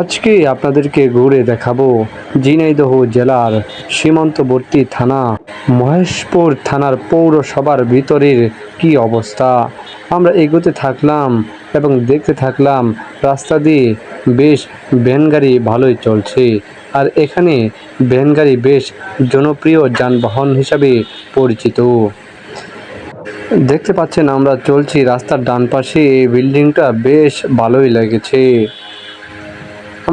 আজকে আপনাদেরকে ঘুরে দেখাবো ঝিনাইদহ জেলার সীমান্তবর্তী থানা, মহেশপুর থানার পৌরসভার ভিতরের কি অবস্থা। আমরা এগোতে থাকলাম এবং দেখতে থাকলাম রাস্তা দিয়ে বেশ ভ্যান গাড়ি ভালোই চলছে। আর এখানে ভ্যান গাড়ি বেশ জনপ্রিয় যানবাহন হিসাবে পরিচিত। দেখতে পাচ্ছেন আমরা চলছি রাস্তার ডান পাশে, এই বিল্ডিংটা বেশ ভালোই লেগেছে।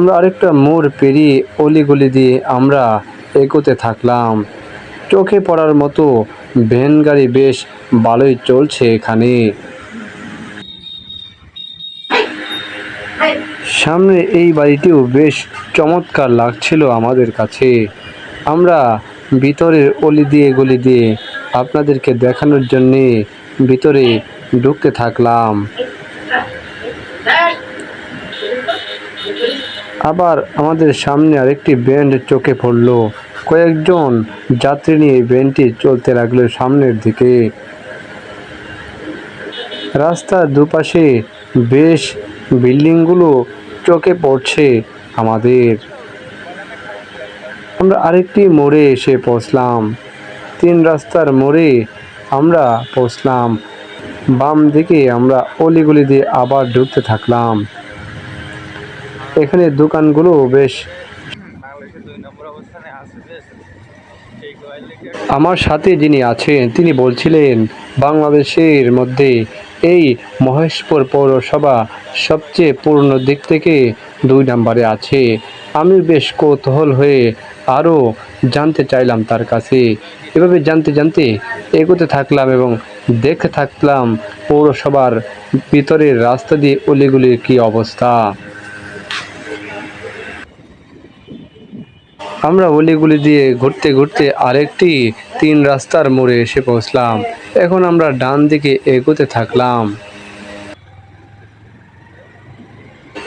আমরা আরেকটা মোড় পেরিয়ে অলিগলি দিয়ে আমরা এগোতে থাকলাম। চোখে পড়ার মতো ভ্যান গাড়ি বেশ ভালোই চলছে এখানে। সামনে এই বাড়িটিও বেশ চমৎকার লাগছিল আমাদের কাছে। আমরা ভিতরের অলি দিয়ে গলি দিয়ে আপনাদেরকে দেখানোর জন্যে ভিতরে ঢুকতে থাকলাম। আবার আমাদের সামনে আরেকটি ব্যান্ড চোখে পড়ল। কয়েকজন যাত্রী নিয়ে ব্যান্ডটি চলতে লাগল সামনের দিকে। রাস্তার দুপাশে বেশ বিল্ডিংগুলো চোখে পড়ছে আমাদের। আমরা আরেকটি মোড়ে এসে পৌঁছলাম। তিন রাস্তার মোড়ে আমরা পৌঁছলাম। বাম দিকে আমরা অলিগুলি দিয়ে আবার ঢুকতে থাকলাম। এখানে দোকানগুলো বেশ আমার সাথে যিনি আছেন, তিনি বলছিলেন, বাংলাদেশের মধ্যে এই মহেশপুর পৌরসভা সবচেয়ে পূর্ণ দিক থেকে দুই নম্বরে আছে। আমি বেশ কৌতূহল হয়ে আরও জানতে চাইলাম তার কাছে। এভাবে জানতে জানতে এগোতে থাকলাম এবং দেখতে থাকলাম পৌরসভার ভিতরের রাস্তা দিয়ে অলিগুলির কী অবস্থা। আমরা অলিগুলি দিয়ে ঘুরতে ঘুরতে আরেকটি তিন রাস্তার মোড়ে এসে পৌঁছলাম। এখন আমরা ডান দিকে এগোতে থাকলাম।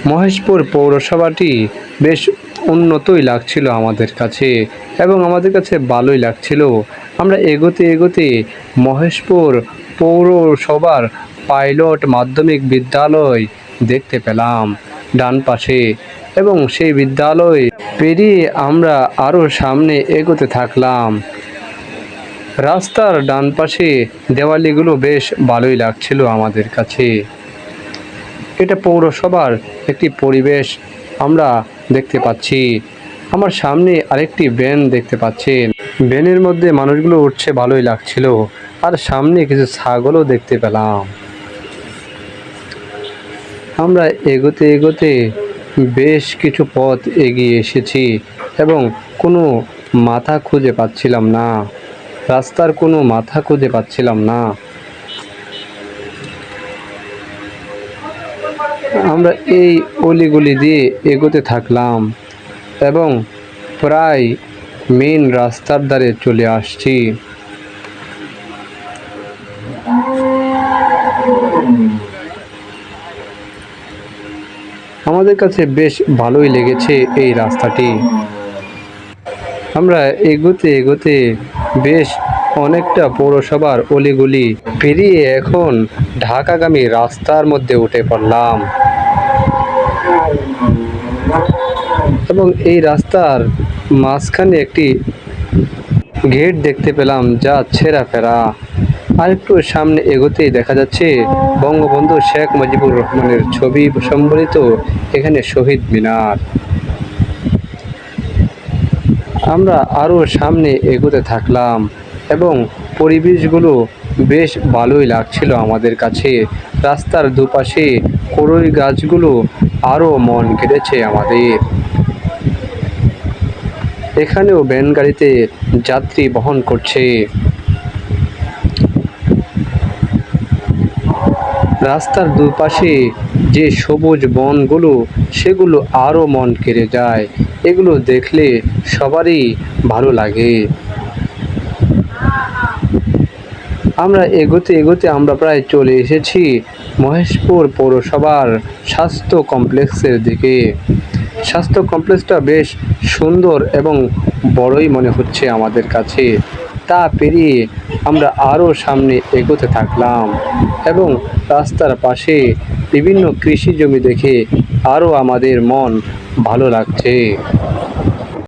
মহেশপুর পৌরসভাটি বেশ উন্নতই লাগছিল আমাদের কাছে এবং আমাদের কাছে ভালোই লাগছিল। আমরা এগোতে এগোতে মহেশপুর পৌরসভার পাইলট মাধ্যমিক বিদ্যালয় দেখতে পেলাম। ডান পাশে এবং সেই বিদ্যালয় পেরিয়ে আমরা আরও সামনে এগোতে থাকলাম। রাস্তার ডান পাশে দেওয়ালিগুলো বেশ ভালোই লাগছিল আমাদের কাছে। এটা পৌরসভার একটি পরিবেশ আমরা দেখতে পাচ্ছি। আমার সামনে আরেকটি ভ্যান দেখতে পাচ্ছেন। ভ্যানের মধ্যে মানুষগুলো উঠছে ভালোই লাগছিল। আর সামনে কিছু ছাগলও দেখতে পেলাম। আমরা এগোতে এগোতে বেশ কিছু পথ এগিয়ে এসেছি এবং কোনো মাথা খুঁজে পাচ্ছিলাম না। রাস্তার কোনো মাথা খুঁজে পাচ্ছিলাম না। আমরা এই অলিগুলি দিয়ে এগোতে থাকলাম এবং প্রায় মেন রাস্তার ধারে চলে আসছি। আমাদের কাছে বেশ ভালোই লেগেছে এই রাস্তাটি। আমরা এগোতে এগোতে বেশ অনেকটা পৌরসভার অলিগুলি পেরিয়ে এখন ঢাকাগামী রাস্তার মধ্যে উঠে পড়লাম। এবং এই রাস্তার মাঝখানে একটি গেট দেখতে পেলাম যা ছেঁড়া ফেরা। আরেকটু সামনে এগোতেই দেখা যাচ্ছে বঙ্গবন্ধু শেখ মুজিবুর রহমানের ছবি সম্বলিত এখানে শহীদ মিনার। আমরা আরও সামনে এগোতে থাকলাম এবং পরিবেশগুলো বেশ ভালোই লাগছিল আমাদের কাছে। রাস্তার দুপাশে করই গাছগুলো আরও মন কেড়েছে আমাদের। এখানেও ভ্যান গাড়িতে যাত্রী বহন করছে। রাস্তার দুপাশে যে সবুজ বনগুলো, সেগুলো আরও মন কেড়ে যায়। এগুলো দেখলে সবারই ভালো লাগে। আমরা এগোতে এগোতে আমরা প্রায় চলে এসেছি মহেশপুর পৌরসভার স্বাস্থ্য কমপ্লেক্সের দিকে। স্বাস্থ্য কমপ্লেক্সটা বেশ সুন্দর এবং বড়ই মনে হচ্ছে আমাদের কাছে। তা পেরিয়ে আমরা আরও সামনে এগোতে থাকলাম এবং রাস্তার পাশে বিভিন্ন কৃষি জমি দেখে আরও আমাদের মন ভালো লাগছে।